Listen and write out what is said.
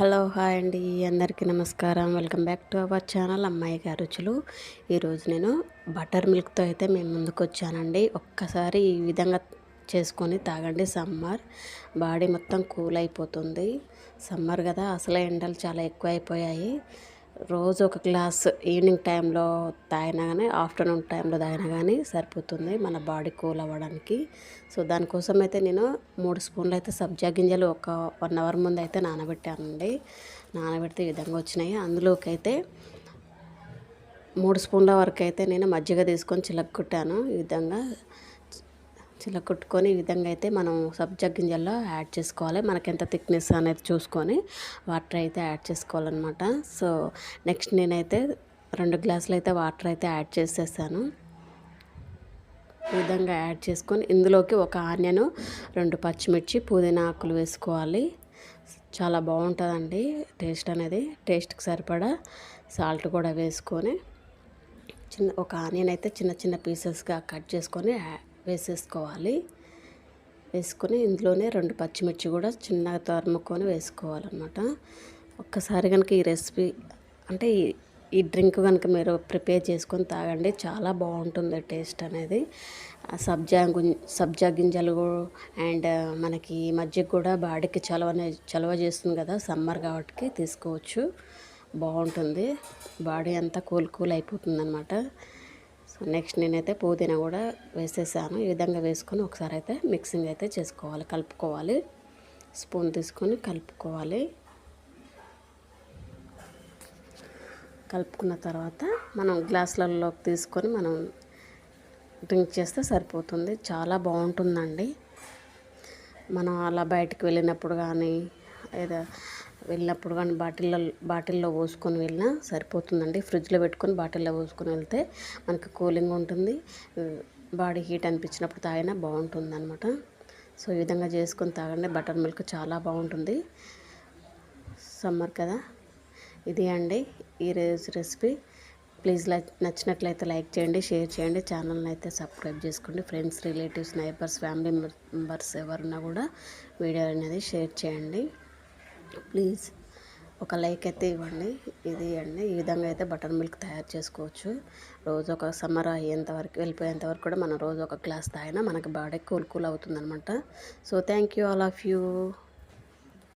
Hello hi అండి అందరికీ నమస్కారం. Welcome back to our channel అమ్మాయి గారు రుచులు. ఈరోజు నేను బటర్ మిల్క్తో అయితే మేము ముందుకు వచ్చానండి. ఒక్కసారి ఈ విధంగా చేసుకొని తాగండి. సమ్మర్ బాడీ మొత్తం కూల్ అయిపోతుంది. సమ్మర్ కదా అసలే ఎండలు చాలా ఎక్కువ అయిపోయాయి రోజు ఒక గ్లాస్ ఈవినింగ్ టైంలో తాగినా కానీ ఆఫ్టర్నూన్ టైంలో తాగినా కానీ సరిపోతుంది మన బాడీ కూల్ అవ్వడానికి. సో దానికోసం అయితే నేను మూడు స్పూన్లు అయితే సబ్జా గింజలు ఒక వన్ అవర్ ముందు అయితే నానబెట్టానండి. నానబెడితే ఈ విధంగా వచ్చినాయి. అందులోకి అయితే మూడు స్పూన్ల వరకు అయితే నేను మజ్జిగ తీసుకొని చిలక్కొట్టాను ఈ విధంగా చిలకొట్టుకొని ఈ విధంగా అయితే మనం సబ్జా గింజల్లో యాడ్ చేసుకోవాలి. మనకి ఎంత థిక్నెస్ అనేది చూసుకొని వాటర్ అయితే యాడ్ చేసుకోవాలన్నమాట. సో నెక్స్ట్ నేనైతే రెండు గ్లాసులు అయితే వాటర్ అయితే యాడ్ చేసేసాను. ఈ విధంగా యాడ్ చేసుకొని ఇందులోకి ఒక ఆనియన్ రెండు పచ్చిమిర్చి పుదీనా ఆకులు వేసుకోవాలి. చాలా బాగుంటుందండి టేస్ట్ అనేది. టేస్ట్కి సరిపడా సాల్ట్ కూడా వేసుకొని చిన్న ఒక ఆనియన్ అయితే చిన్న చిన్న పీసెస్గా కట్ చేసుకొని వేసేసుకోవాలి. వేసుకొని ఇందులోనే రెండు పచ్చిమిర్చి కూడా చిన్నగా తరుముకొని వేసుకోవాలన్నమాట. ఒక్కసారి కనుక ఈ రెసిపీ అంటే ఈ డ్రింక్ కనుక మీరు ప్రిపేర్ చేసుకొని తాగండి. చాలా బాగుంటుంది టేస్ట్ అనేది. సబ్జా సబ్జా గింజలు అండ్ మనకి ఈ మధ్య కూడా బాడీకి చలవ చలవ చేస్తుంది కదా సమ్మర్ కాబట్టి తీసుకోవచ్చు. బాగుంటుంది. బాడీ అంతా కూల్ కూల్ అయిపోతుంది అనమాట సో నెక్స్ట్ నేనైతే పుదీనా కూడా వేసేసాను. ఈ విధంగా వేసుకొని ఒకసారి అయితే మిక్సింగ్ అయితే చేసుకోవాలి. కలుపుకోవాలి. స్పూన్ తీసుకొని కలుపుకోవాలి. కలుపుకున్న తర్వాత మనం గ్లాసులలోకి తీసుకొని మనం డ్రింక్ చేస్తే సరిపోతుంది. చాలా బాగుంటుందండి. మనం అలా బయటికి వెళ్ళినప్పుడు కానీ ఏదో వెళ్ళినప్పుడు కానీ బాటిల్లో బాటిల్లో పోసుకొని వెళ్ళినా సరిపోతుందండి. ఫ్రిడ్జ్లో పెట్టుకొని బాటిల్లో పోసుకొని వెళ్తే మనకి కూలింగ్ ఉంటుంది. బాడీ హీట్ అనిపించినప్పుడు తాగినా బాగుంటుంది అనమాట సో ఈ విధంగా చేసుకొని తాగండి. బటర్ మిల్క్ చాలా బాగుంటుంది. సమ్మర్ కదా. ఇది అండి ఈ రోజు రెసిపీ. ప్లీజ్ లైక్ నచ్చినట్లయితే లైక్ చేయండి షేర్ చేయండి. ఛానల్ని అయితే సబ్స్క్రైబ్ చేసుకోండి. Friends relatives neighbours family members ఎవరున్నా కూడా వీడియో అనేది షేర్ చేయండి. ప్లీజ్. ఒక లైక్ అయితే ఇవ్వండి. ఇది అండి. ఈ విధంగా అయితే బటర్ మిల్క్ తయారు చేసుకోవచ్చు. రోజు ఒక సమ్మర్ అయ్యేంత వరకు వెళ్ళిపోయేంత వరకు కూడా మనం రోజు ఒక గ్లాస్ తాగినా మనకి బాడీ కూల్ కూల్ అవుతుందనమాట so thank you all of you.